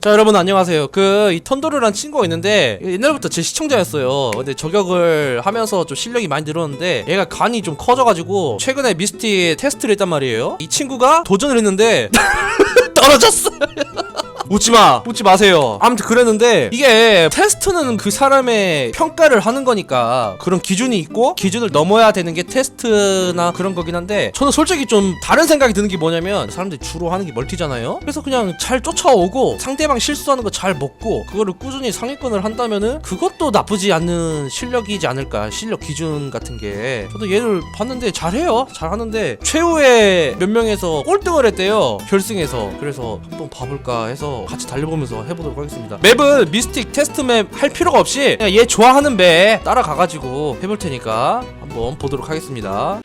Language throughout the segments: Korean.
자 여러분 안녕하세요. 그 이 턴도르란 친구가 있는데 옛날부터 제 시청자였어요. 근데 저격을 하면서 좀 실력이 많이 늘었는데 얘가 간이 좀 커져가지고 최근에 미스티 테스트를 했단 말이에요. 이 친구가 도전을 했는데 떨어졌어요 웃지마. 웃지 마세요. 아무튼 그랬는데 이게 테스트는 그 사람의 평가를 하는 거니까 그런 기준이 있고 기준을 넘어야 되는 게 테스트나 그런 거긴 한데 저는 솔직히 좀 다른 생각이 드는 게 뭐냐면 사람들이 주로 하는 게 멀티잖아요. 그래서 그냥 잘 쫓아오고 상대방 실수하는 거 잘 먹고 그거를 꾸준히 상위권을 한다면은 그것도 나쁘지 않는 실력이지 않을까. 실력 기준 같은 게. 저도 얘를 봤는데 잘해요. 잘하는데 최후의 몇 명에서 꼴등을 했대요. 결승에서. 그래서 한번 봐볼까 해서 같이 달려보면서 해보도록 하겠습니다 맵은 미스틱 테스트 맵 할 필요가 없이 그냥 얘 좋아하는 맵 따라가가지고 해볼 테니까 한번 보도록 하겠습니다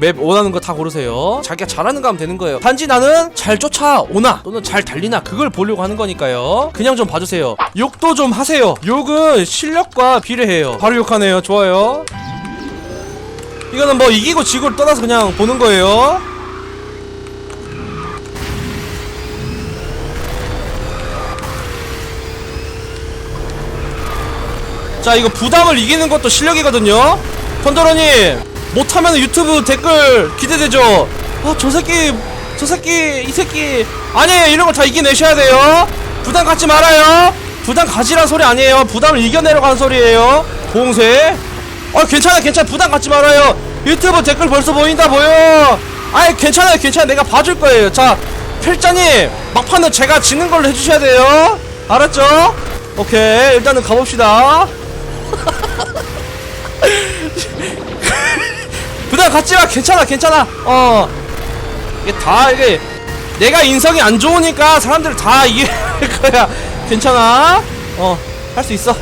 맵 원하는 거 다 고르세요. 자기가 잘하는 거 하면 되는 거예요. 단지 나는 잘 쫓아오나 또는 잘 달리나 그걸 보려고 하는 거니까요. 그냥 좀 봐주세요. 욕도 좀 하세요. 욕은 실력과 비례해요. 바로 욕하네요. 좋아요. 이거는 뭐 이기고 지고를 떠나서 그냥 보는 거예요. 자 이거 부담을 이기는 것도 실력이거든요. 펀더러님 못하면 유튜브 댓글 기대되죠. 아 저 새끼 저 새끼 이 새끼 아니에요 이런 거 다 이겨내셔야 돼요. 부담 갖지 말아요. 부담 가지란 소리 아니에요. 부담을 이겨내려고 하는 소리예요. 공세. 아 괜찮아 괜찮아 부담 갖지 말아요. 유튜브 댓글 벌써 보인다 보여. 아이 괜찮아요 괜찮아 내가 봐줄 거예요. 자 필자님 막판은 제가 지는 걸로 해주셔야 돼요. 알았죠? 오케이 일단은 가봅시다. 부담 갖지 마. 괜찮아 괜찮아. 어. 이게 다 이게 내가 인성이 안 좋으니까 사람들 다 이해할 거야. 괜찮아? 어 할 수 있어.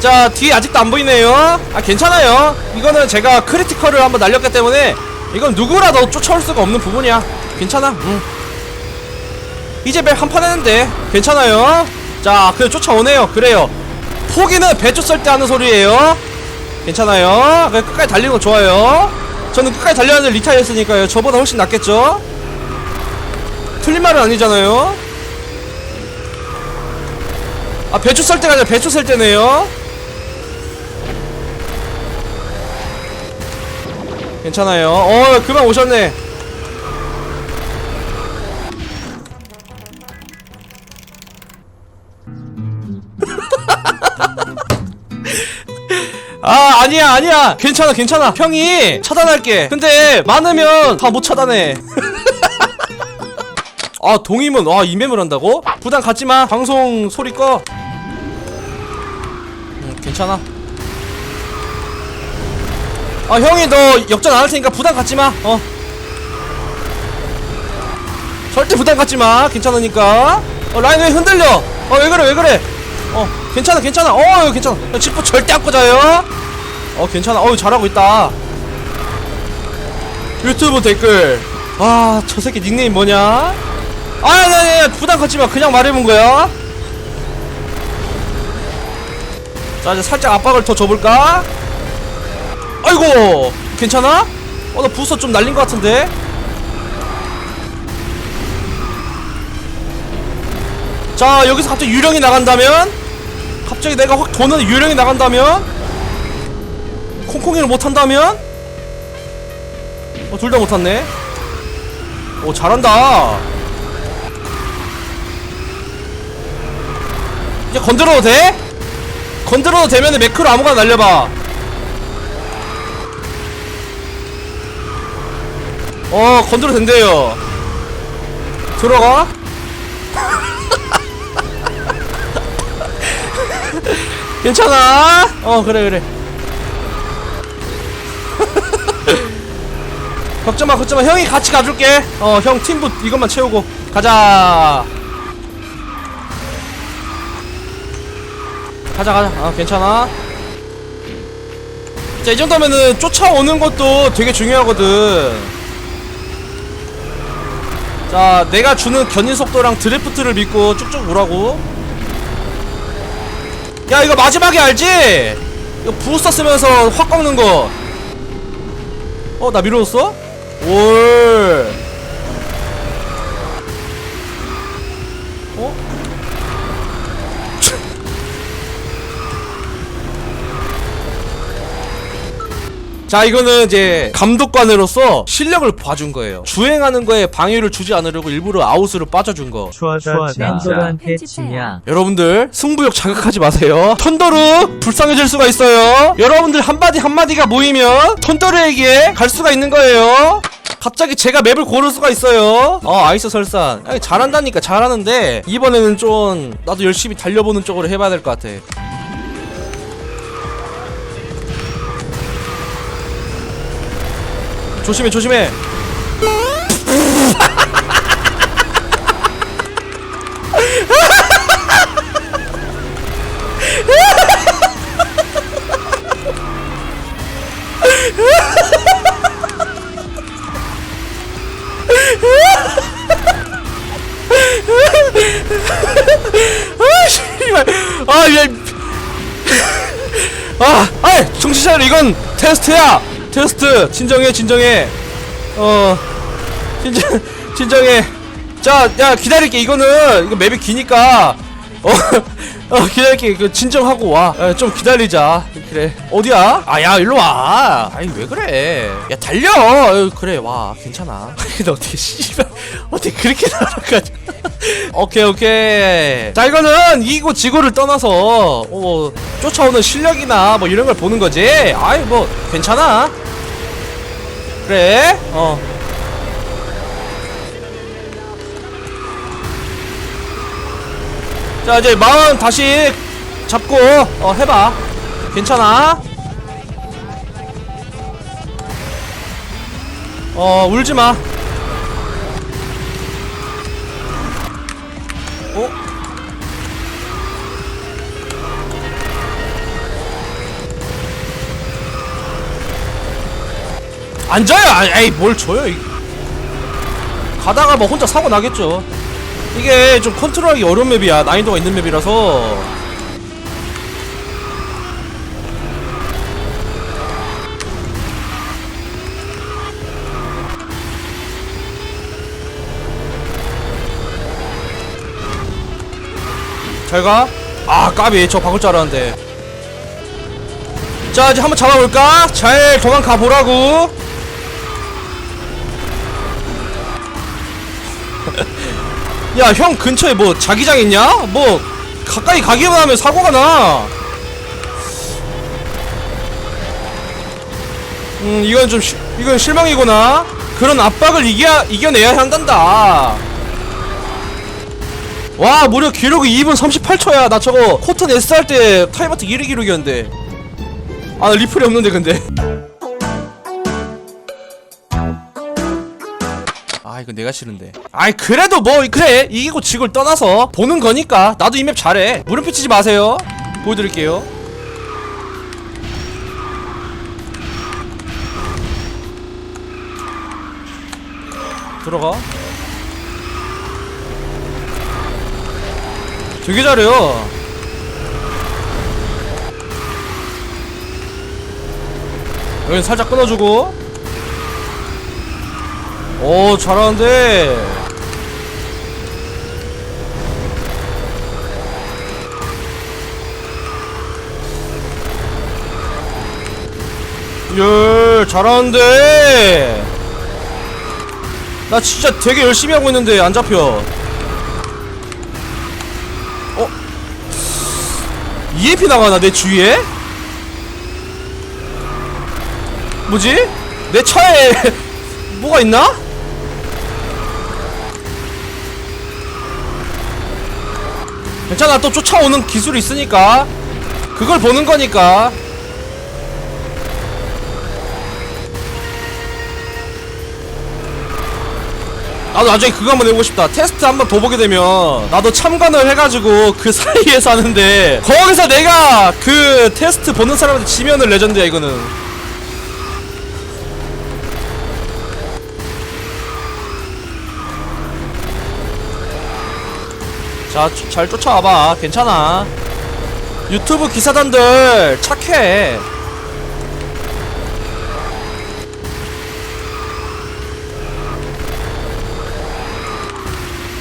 자 뒤에 아직도 안 보이네요. 아 괜찮아요. 이거는 제가 크리티컬을 한번 날렸기 때문에 이건 누구라도 쫓아올 수가 없는 부분이야. 괜찮아? 응. 이제 맵 한판 했는데 괜찮아요. 자 그래 쫓아오네요. 그래요 포기는 배추 썰 때 하는 소리예요 괜찮아요. 끝까지 달리는 거 좋아요. 저는 끝까지 달려야는 리타이었으니까요. 저보다 훨씬 낫겠죠? 틀린 말은 아니잖아요. 아, 배추 썰 때가 아니라 배추 썰 때네요. 괜찮아요. 어, 그만 오셨네. 아 아니야 아니야. 괜찮아 괜찮아. 형이 차단할게. 근데 많으면 다 못 차단해. 아 동의문. 와 이mem을 한다고? 부담 갖지마. 방송 소리 꺼. 음, 괜찮아. 아 형이 너 역전 안 할 테니까 부담 갖지마. 어. 절대 부담 갖지마. 괜찮으니까. 어 라인 왜 흔들려. 어 왜 그래 왜 그래? 어 괜찮아 괜찮아. 어 괜찮아. 야, 지퍼 절대 안 꽂아요 어 괜찮아. 어 잘하고 있다. 유튜브 댓글. 아 저 새끼 닉네임 뭐냐? 아야야야 부담 갖지마. 그냥 말해본 거야. 자 이제 살짝 압박을 더 줘볼까? 아이고 괜찮아? 어나 부서 좀 날린 것 같은데? 자 여기서 갑자기 유령이 나간다면? 갑자기 내가 확 도는 유령이 나간다면 콩콩이를 못한다면? 어 둘 다 못했네. 오 잘한다. 이제 건드려도 돼? 건드려도 되면은 매크로 아무거나 날려봐. 어 건드려도 된대요. 들어가. 괜찮아? 어 그래 그래 걱정 마 걱정 마. 형이 같이 가줄게. 어 형 팀부 이것만 채우고. 가자. 가자 가자. 아 괜찮아. 자 이 정도면은 쫓아오는 것도 되게 중요하거든. 자 내가 주는 견인 속도랑 드래프트를 믿고 쭉쭉 오라고. 야 이거 마지막에 알지? 이거 부스터 쓰면서 확 꺾는 거 어 나 밀어줬어? 올. 자 이거는 이제 감독관으로서 실력을 봐준 거예요. 주행하는 거에 방해를 주지 않으려고 일부러 아웃으로 빠져준 거. 추하다 치냐. 여러분들 승부욕 자극하지 마세요. 턴더르 불쌍해질 수가 있어요. 여러분들 한마디 한마디가 모이면 턴더르에게 갈 수가 있는 거예요. 갑자기 제가 맵을 고를 수가 있어요. 어 아이스 설산. 아니, 잘한다니까 잘하는데 이번에는 좀 나도 열심히 달려보는 쪽으로 해봐야 될 것 같아 조심해 조심해 아. 아, 정신 차려. 이건 테스트야. 테스트. 진정해, 진정해. 어, 진정, 진정해. 자, 야, 기다릴게. 이거는, 이거 맵이 기니까. 어, 어, 기다릴게. 그, 진정하고 와. 야, 좀 기다리자. 그래. 어디야? 아, 야, 일로 와. 아이, 왜 그래. 야, 달려. 어, 그래, 와. 괜찮아. 근데 어떻게, 씨발. 어떻게 그렇게 날아가냐. 오케이, 오케이. 자, 이거는 이기고 지고를 떠나서, 어, 쫓아오는 실력이나 뭐 이런 걸 보는 거지. 아이, 뭐, 괜찮아. 그래, 어. 자 이제 마음 다시 잡고 어 해봐. 괜찮아? 어 울지 마 앉아요. 아, 에이 뭘 줘요 이- 가다가 뭐 혼자 사고 나겠죠. 이게 좀 컨트롤하기 어려운 맵이야. 난이도가 있는 맵이라서. 잘 가? 아 까비. 저 박을 줄 알았는데. 자 이제 한번 잡아볼까? 잘 도망가 보라고 야 형 근처에 뭐 자기장 있냐? 뭐 가까이 가기만 하면 사고가 나. 음 이건 좀 시, 이건 실망이구나. 그런 압박을 이겨 이겨내야 한단다. 와 무려 기록이 2분 38초야. 나 저거 코튼 S 할 때 타이머트 1위 기록이었는데. 아나 리플이 없는데 근데. 이거 내가 싫은데. 아이 그래도 뭐 그래. 이기고 지고를 떠나서 보는 거니까 나도 이 맵 잘해. 물음표 치지 마세요. 보여드릴게요. 들어가. 되게 잘해요. 여기 살짝 끊어주고 오 잘하는데 예 잘하는데 나 진짜 되게 열심히 하고 있는데 안 잡혀 어? EMP 나가나 내 주위에? 뭐지? 내 차에 뭐가 있나? 괜찮아 또 쫓아오는 기술이 있으니까. 그걸 보는 거니까. 나도 나중에 그거 한번 해보고 싶다. 테스트 한번 더 보게 되면 나도 참관을 해가지고 그 사이에 사는데 거기서 내가 그 테스트 보는 사람한테 지면은 레전드야 이거는 자, 잘 쫓아와봐. 괜찮아. 유튜브 기사단들 착해.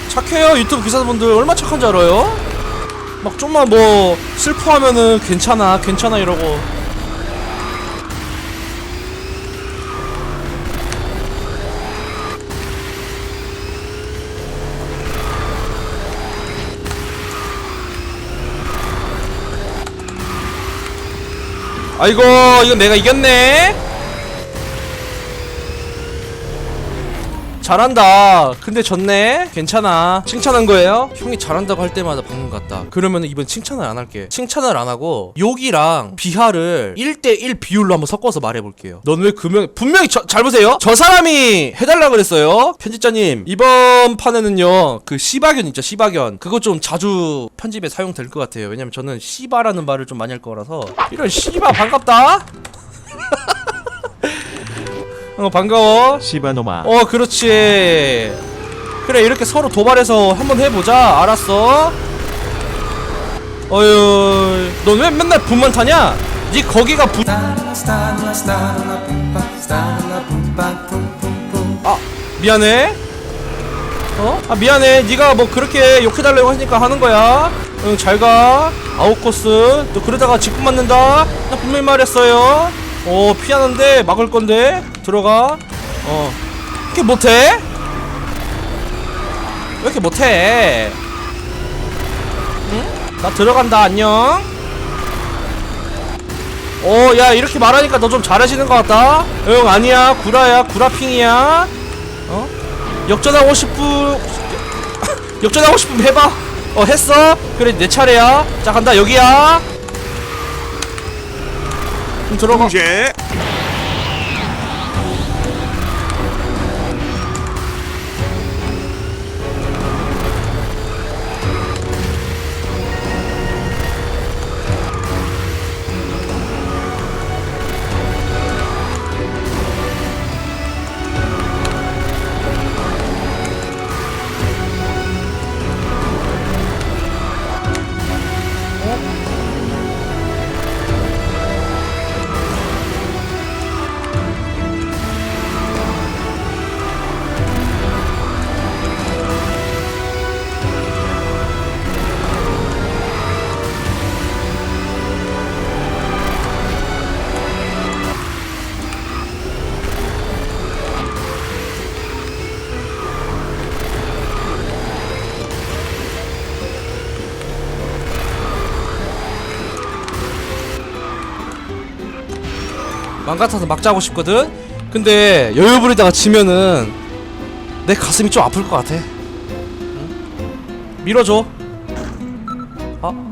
착해요 유튜브 기사분들 얼마 착한지 알아요? 막 좀만 뭐 슬퍼하면은 괜찮아 괜찮아 이러고 아이고 이건 내가 이겼네 잘한다. 근데 졌네? 괜찮아. 칭찬한 거예요? 형이 잘한다고 할 때마다 방금 같다. 그러면 이번 칭찬을 안 할게. 칭찬을 안 하고 욕이랑 비하를 1대1 비율로 한번 섞어서 말해볼게요. 넌왜 금연 분명히 저, 잘 보세요. 저 사람이 해달라 그랬어요. 편집자님 이번 판에는요 그 시바견 있죠 시바견 그거 좀 자주 편집에 사용될 것 같아요. 왜냐면 저는 시바라는 말을 좀 많이 할 거라서. 이런 시바 반갑다 어 반가워. 시바노마. 어 그렇지. 그래 이렇게 서로 도발해서 한번 해보자. 알았어. 어휴 넌 왜 맨날 분만 타냐? 니 거기가 부... 아 미안해. 어? 아 미안해. 니가 뭐 그렇게 욕해달라고 하니까 하는 거야. 응 잘가. 아웃코스. 또 그러다가 직분 맞는다. 나 분명히 말했어요 어 피하는데 막을 건데 들어가 어 이렇게 못해? 왜 이렇게 못해? 응? 나 들어간다 안녕 어, 야, 이렇게 말하니까 너 좀 잘하시는 것 같다? 응, 아니야. 구라야. 구라핑이야. 어? 역전하고 싶은, 역전하고 싶으면 해봐. 어, 했어? 그래, 내 차례야. 자, 간다. 여기야. 좀 들어가. 이제 맘 같아서 막 짜고 싶거든? 근데 여유 부리다가 지면은 내 가슴이 좀 아플 것 같아. 응? 밀어줘. 어?